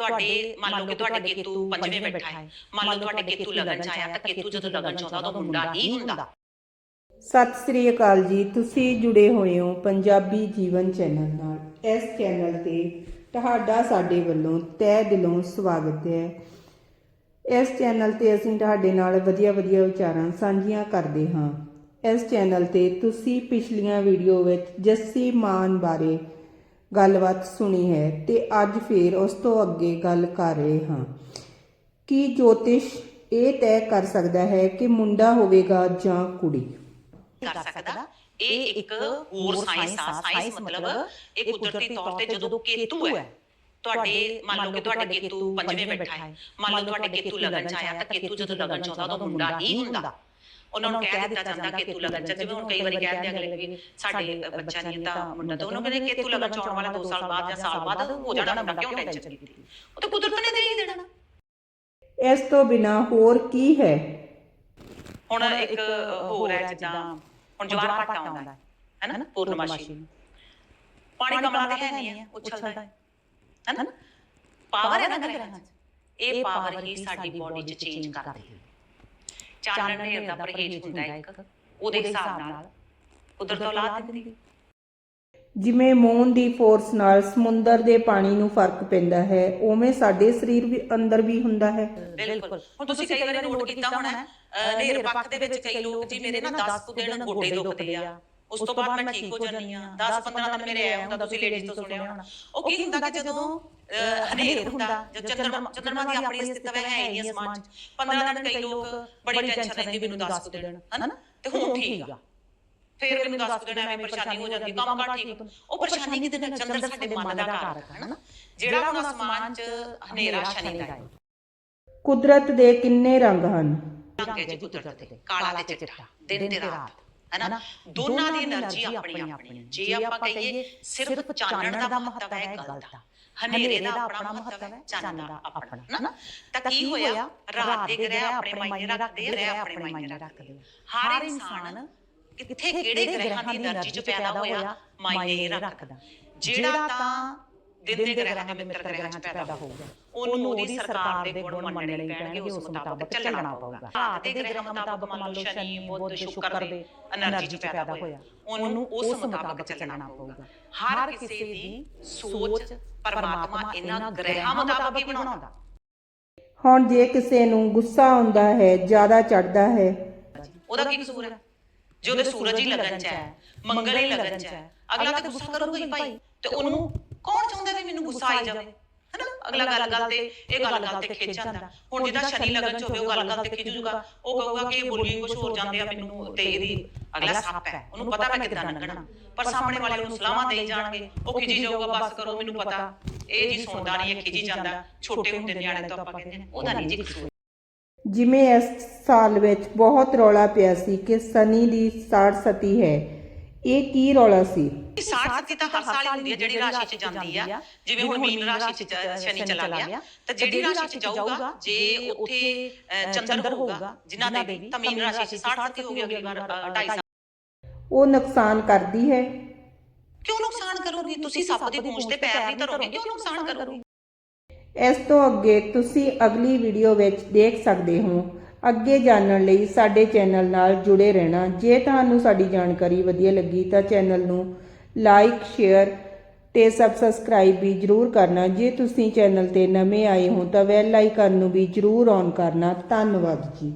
ਤੁਹਾਡੇ ਮੰਨ ਲਓ ਕਿ ਤੁਹਾਡੇ ਕੇਤੂ ਪੰਜਵੇਂ ਬੈਠਾ ਹੈ। ਮੰਨ ਲਓ ਤੁਹਾਡੇ ਕੇਤੂ ਲਗਨ ਚ ਆਇਆ ਤਾਂ ਕੇਤੂ ਜਦੋਂ ਲਗਨ ਚ ਆਉਂਦਾ ਉਦੋਂ ਮੁੰਡਾ ਹੀ ਹੁੰਦਾ। ਸਤਿ ਸ੍ਰੀ ਅਕਾਲ ਜੀ। ਤੁਸੀਂ ਜੁੜੇ ਹੋਏ ਹੋ ਪੰਜਾਬੀ ਜੀਵਨ ਚੈਨਲ ਨਾਲ। ਇਸ ਚੈਨਲ ਤੇ ਤੁਹਾਡਾ ਸਾਡੇ ਵੱਲੋਂ ਤਹਿ ਦਿਲੋਂ ਸਵਾਗਤ ਹੈ। ਇਸ ਚੈਨਲ ਤੇ ਅਸੀਂ ਤੁਹਾਡੇ ਨਾਲ ਵਧੀਆ ਵਧੀਆ ਵਿਚਾਰਾਂ ਸਾਂਝੀਆਂ ਕਰਦੇ ਹਾਂ। ਇਸ ਚੈਨਲ ਤੇ ਤੁਸੀਂ ਪਿਛਲੀਆਂ ਵੀਡੀਓ ਵਿੱਚ ਜੱਸੀ ਮਾਨ ਬਾਰੇ ਗੱਲਬਾਤ ਸੁਣੀ ਹੈ ਤੇ ਅੱਜ ਫੇਰ ਉਸ ਤੋਂ ਅੱਗੇ ਗੱਲ ਕਰ ਰਹੇ ਹਾਂ। ਕੀ ਜੋਤਿਸ਼ ਇਹ ਤੈਅ ਕਰ ਸਕਦਾ ਹੈ ਕਿ ਮੁੰਡਾ ਹੋਵੇਗਾ ਜਾਂ ਕੁੜੀ? ਕਰ ਸਕਦਾ? ਇਹ ਇੱਕ ਹੋਰ ਸਾਇੰਸ ਆ। ਸਾਇੰਸ ਮਤਲਬ ਇਹ ਕੁਦਰਤੀ ਤੌਰ ਤੇ ਜਦੋਂ ਕੇਤੂ ਹੈ, ਤੁਹਾਡੇ ਮੰਨ ਲਓ ਕਿ ਤੁਹਾਡੇ ਕੇਤੂ ਪੰਜਵੇਂ ਬੈਠਾ ਹੈ। ਮੰਨ ਲਓ ਤੁਹਾਡੇ ਕੇਤੂ ਲਗਨ ਚ ਆਇਆ ਤਾਂ ਕੇਤੂ ਜਦੋਂ ਲਗਨ ਚ ਆਉਂਦਾ, ਉਦੋਂ ਮੁੰਡਾ ਹੀ ਹੁੰਦਾ। ਉਹਨਾਂ ਨੂੰ ਕਹਿ ਦਿੱਤਾ ਜਾਂਦਾ ਕੇਤੂ ਲਗਨ ਚ ਜਿਵੇਂ ਹੁਣ ਕਈ ਵਾਰੀ ਕਹਿੰਦੇ ਅਗਲੇ ਵੀ ਸਾਡੇ ਬੱਚਾ ਨਹੀਂ ਤਾਂ ਮੁੰਡਾ ਤਾਂ ਉਹਨੂੰ ਕਹਿੰਦੇ ਕੇਤੂ ਲਗਨ ਚ ਆਉਣ ਵਾਲਾ 2 ਸਾਲ ਬਾਅਦ ਜਾਂ ਸਾਲ ਬਾਅਦ ਹੋ ਜਾਣਾ ਮੁੰਡਾ ਕਿਉਂ ਟੈਨਸ਼ਨ ਕੀਤੀ ਉਹ ਤਾਂ ਕੁਦਰਤ ਨੇ ਦੇ ਹੀ ਦੇਣਾ ਇਸ ਤੋਂ ਬਿਨਾ ਹੋਰ ਕੀ ਹੈ ਹੁਣ ਇੱਕ ਹੋਰ ਹੈ ਜਿੱਦਾਂ ਹੁਣ ਜਵਾਰ ਪੱਟਾ ਆਉਂਦਾ ਹੈ ਹੈਨਾ ਪੂਰਨਮਾਸ਼ੀ ਨੂੰ ਪਾਣੀ ਕਮਲਾ ਦੇ ਹੈ ਨਹੀਂ ਹੈ ਉਛਲਦਾ ਹੈ ਹੈਨਾ ਪਾਵਰ ਹੈ ਨਾ ਗ੍ਰਹਿਆਂ 'ਚ ਇਹ ਪਾਵਰ ਹੀ ਸਾਡੀ ਬਾਡੀ 'ਚ ਚੇਂਜ ਕਰਦੀ ਹੈ ਚਾਨਣ ਹਨੇਰ ਦਾ ਪਰਹੇਜ ਹੁੰਦਾ ਹੈ ਇੱਕ। ਉਹਦੇ ਹਿਸਾਬ ਨਾਲ ਕੁਦਰਤ ਔਲਾਦ ਦਿੰਦੀ। ਜਿਵੇਂ ਮੂਨ ਦੀ ਫੋਰਸ ਨਾਲ ਸਮੁੰਦਰ ਦੇ ਪਾਣੀ ਨੂੰ ਫ਼ਰਕ ਪੈਂਦਾ ਹੈ ਉਵੇਂ ਸਾਡੇ ਸਰੀਰ ਵੀ ਅੰਦਰ ਵੀ ਹੁੰਦਾ ਹੈ। ਬਿਲਕੁਲ। ਹੁਣ ਤੁਸੀਂ ਕਈ ਵਾਰੀ ਨੋਟ ਕੀਤਾ ਹੋਣਾ ਹੈ ਨੇਰ ਪੱਖ ਦੇ ਵਿੱਚ ਕਈ ਲੋਕ ਜੀ ਮੇਰੇ ਨਾ 10 ਕੁ ਦਿਨ ਗੋਡੇ ਦੁਖਦੇ ਆ। ਉਸ ਤੋਂ ਬਾਅਦ ਮੈਂ ਠੀਕ ਹੋ ਜਾਂਦੀ ਆ 10 15 ਦਿਨ ਮੇਰੇ ਆਇਆ ਹੁੰਦਾ ਤੁਸੀਂ ਲੇਡੀਜ਼ ਤੋਂ ਸੁਣਿਆ ਹੋਣਾ। ਉਹ ਕੀ ਹੁੰਦਾ ਕਿ ਜਦੋਂ ਹਨੇਰ ਹੁੰਦਾ ਜਦ ਚੰਦਰਮਾ ਚੰਦਰਮਾ ਦੀ ਆਪਣੀ ਅਸਤਿਤਵ ਹੈ ਹੀ ਨਹੀਂ ਅਸਮਾਨ 'ਚ 15 ਦਿਨ ਕਈ ਲੋਕ ਬੜੀ ਟੈਨਸ਼ਨ ਰਹਿੰਦੀ ਮੈਨੂੰ 10 ਕੁ ਦਿਨ ਹਨਾ? ਤੇ ਹੁਣ ਠੀਕ ਆ। ਫਿਰ ਮੈਨੂੰ 10 ਕੁ ਦਿਨ ਐਵੇਂ ਪਰੇਸ਼ਾਨੀ ਹੋ ਜਾਂਦੀ ਕੰਮ ਕਾਰ ਠੀਕ ਉਹ ਪਰੇਸ਼ਾਨੀ ਕਿਤੇ ਨਾ ਚੰਦਰ ਸਾਡੇ ਮਨ ਦਾ ਕਾਰਕ ਹੈ ਨਾ ਜਿਹੜਾ ਹੁਣ ਅਸਮਾਨ 'ਚ ਹਨੇਰਾ ਸ਼ਨੀ ਦਾ ਹੈ ਕੁਦਰਤ ਦੇ ਕਿੰਨੇ ਰੰਗ ਹਨ ਰੰਗ ਹੈ ਜੀ ਕੁਦਰਤ ਦੇ ਕਾਲਾ ਤੇ ਚਿੱਟਾ ਦਿਨ ਤੇ ਰਾਤ ਹਨਾ ਦੋਨਾਂ ਦੀ એનર્ਜੀ ਆਪਣੀ ਆਪਣੀ ਜੇ ਆਪਾਂ ਕਹੀਏ ਸਿਰਫ ਚਾਨਣ ਦਾ ਮਹੱਤਵ ਹੈ ਗੱਲ ਦਾ। ਹਨੇਰੇ ਦਾ ਆਪਣਾ ਮਹੱਤਵ ਹੈ ਚੰਨ ਦਾ ਆਪਣਾ। ਹਨਾ ਤਾਂ ਕੀ ਹੋਇਆ? ਰਾਤ ਦੇ ਗ੍ਰਹਿ ਆਪਣੇ ਮਾਇਨੇ ਰੱਖਦੇ ਆ ਰਹਿ ਆਪਣੇ ਮਾਇਨੇ ਰੱਖਦੇ। ਹਰ ਇਨਸਾਨ ਕਿੱਥੇ ਕਿਹੜੇ ਗ੍ਰਹਿਾਂ ਦੀ એનર્ਜੀ ਚ ਪੈਦਾ ਹੋਇਆ? ਮਾਇਨੇ ਰੱਖਦਾ। ਜਿਹੜਾ ਤਾਂ ਦਿਨ ਦੇ ਗ੍ਰਹਿ ਜਾਂ ਮਿੱਤਰ ਗ੍ਰਹਿ ਚ ਪੈਦਾ ਹੋਊਗਾ। ਉਹਨੂੰ ਉਹਦੀ ਸਰਕਾਰ ਦੇ ਗੁਣ ਮੰਨਣੇ ਪੈਣਗੇ ਉਸ ਮੁਤਾਬਕ ਚੱਲਣਾ ਪਊਗਾ। ਭਾਰਤ ਦੇ ਗ੍ਰਹਿ ਮੁਤਾਬਕ ਮੰਨ ਲਓ ਸ਼ਨੀ ਬੁੱਧ ਸ਼ੁਕਰ ਦੇ એનર્ਜੀ ਚ ਪੈਦਾ ਹੋਇਆ। ਉਹਨੂੰ ਉਸ ਮੁਤਾਬਕ ਚੱਲਣਾ ਪਊਗਾ। ਹਰ ਕਿਸੇ ਦੀ ਸੋਚ ਪਰਮਾਤਮਾ ਇਹਨਾਂ ਗ੍ਰਹਿਾਂ ਮੁਤਾਬਕ ਹੀ ਬਣਾਉਂਦਾ। ਹੁਣ ਜੇ ਕਿਸੇ ਨੂੰ ਗੁੱਸਾ ਆਉਂਦਾ ਹੈ ਜ਼ਿਆਦਾ ਚੜਦਾ ਹੈ ਉਹਦਾ ਕੀ ਕਸੂਰ ਹੈ? ਜੇ ਤੇ ਸੂਰਜ ਹੀ ਲਗਨ ਚ ਹੈ ਮੰਗਲ ਹੀ ਲਗਨ ਚ ਹੈ ਅਗਲਾ ਤੇ ਗੁੱਸਾ ਕਰੂਗਾ ਹੀ ਭਾਈ। ਤੇ ਉਹਨੂੰ ਵੀ ਮੈਨੂੰ ਗੁੱਸਾ ਆਈ ਜਾਵੇ। ਹੈਨਾ? ਅਗਲਾ ਗੱਲ ਗੱਲ ਤੇ ਇਹ ਗੱਲ ਗੱਲ ਤੇ ਖਿੱਚ ਜਾਂਦਾ। ਹੁਣ ਜਿਹਦਾ ਸ਼ਨੀ ਲਗਨ ਚ ਹੋਵੇ ਉਹ ਗੱਲ ਗੱਲ ਤੇ ਖਿੱਚ ਜੂਗਾ। ਉਹ ਕਹੂਗਾ ਕਿ ਇਹ ਬੋਲੀ ਕੁਝ ਹੋਰ ਜਾਂਦੇ ਆ ਮੈਨੂੰ ਤੇ ਇਹਦੀ ਅਗਲਾ ਸੱਪ ਹੈ। ਉਹਨੂੰ ਪਤਾ ਮੈਂ ਕਿੱਦਾਂ ਲੰਘਣਾ ਪਰ ਸਾਹਮਣੇ ਵਾਲੇ ਨੂੰ ਸਲਾਹਾਂ ਦੇਈ ਜਾਣਗੇ। ਉਹ ਖਿਜੀ ਜਾਊਗਾ ਬਸ ਕਰੋ ਮੈਨੂੰ ਪਤਾ। ਇਹ ਜੀ ਸੁਣਦਾ ਨਹੀਂ ਇਹ ਖਿਜੀ ਜਾਂਦਾ। ਛੋਟੇ ਹੁੰਦੇ ਨਿਆਣੇ ਤੋਂ ਆਪਾਂ ਕਹਿੰਦੇ ਉਹਦਾ ਨਹੀਂ ਜੀ ਕਸੂਰ ਜਿਵੇਂ ਇਸ ਸਾਲ ਵਿੱਚ ਬਹੁਤ ਰੌਲਾ ਪਿਆ ਸੀ ਕਿ ਸਨੀ ਦੀ 60 ਸਤੀ ਹੈ ਇਹ ਕੀ ਰੌਲਾ ਸੀ? ਇਹ 60 ਸਤੀ ਤਾਂ ਹਰ ਸਾਲ ਹੀ ਹੁੰਦੀ ਹੈ ਜਿਹੜੀ ਰਾਸ਼ੀ 'ਚ ਜਾਂਦੀ ਆ। ਜਿਵੇਂ ਹੁਣ ਮੀਨ ਰਾਸ਼ੀ 'ਚ ਸ਼ਨੀ ਚਲਾ ਗਿਆ ਤਾਂ ਜਿਹੜੀ ਰਾਸ਼ੀ 'ਚ ਜਾਊਗਾ ਜੇ ਉੱਥੇ ਚੰਦਰ ਹੋਊਗਾ ਜਿਨ੍ਹਾਂ ਦੇ ਤਾਂ ਮੀਨ ਰਾਸ਼ੀ 'ਚ 60 ਸਤੀ ਹੋ ਗਈ ਅਗਲੀ ਵਾਰ 2.5 ਸਾਲ। ਉਹ ਨੁਕਸਾਨ ਕਰਦੀ ਹੈ? ਕਿਉਂ ਨੁਕਸਾਨ ਕਰੂਗੀ? ਤੁਸੀਂ ਸੱਪ ਦੀ ਪੂੰਛ ਤੇ ਪੈਰ ਨਹੀਂ ਧਰੋਗੇ ਕਿਉਂ ਨੁਕਸਾਨ ਕਰੂਗੀ? ਇਸ ਤੋਂ ਅੱਗੇ ਤੁਸੀਂ ਅਗਲੀ ਵੀਡੀਓ ਵਿੱਚ ਦੇਖ ਸਕਦੇ ਹੋ ਅੱਗੇ ਜਾਣਨ ਲਈ ਸਾਡੇ ਚੈਨਲ ਨਾਲ ਜੁੜੇ ਰਹਿਣਾ। ਜੇ ਤੁਹਾਨੂੰ ਸਾਡੀ ਜਾਣਕਾਰੀ ਵਧੀਆ ਲੱਗੀ ਤਾਂ ਚੈਨਲ ਨੂੰ ਲਾਈਕ, ਸ਼ੇਅਰ ਤੇ ਸਬਸਕ੍ਰਾਈਬ ਵੀ ਜਰੂਰ ਕਰਨਾ। ਜੇ ਤੁਸੀਂ ਚੈਨਲ ਤੇ ਨਵੇਂ ਆਏ ਹੋ ਤਾਂ ਬੈਲ ਆਈਕਨ ਨੂੰ ਵੀ ਜਰੂਰ ਔਨ ਕਰਨਾ। ਧੰਨਵਾਦ ਜੀ।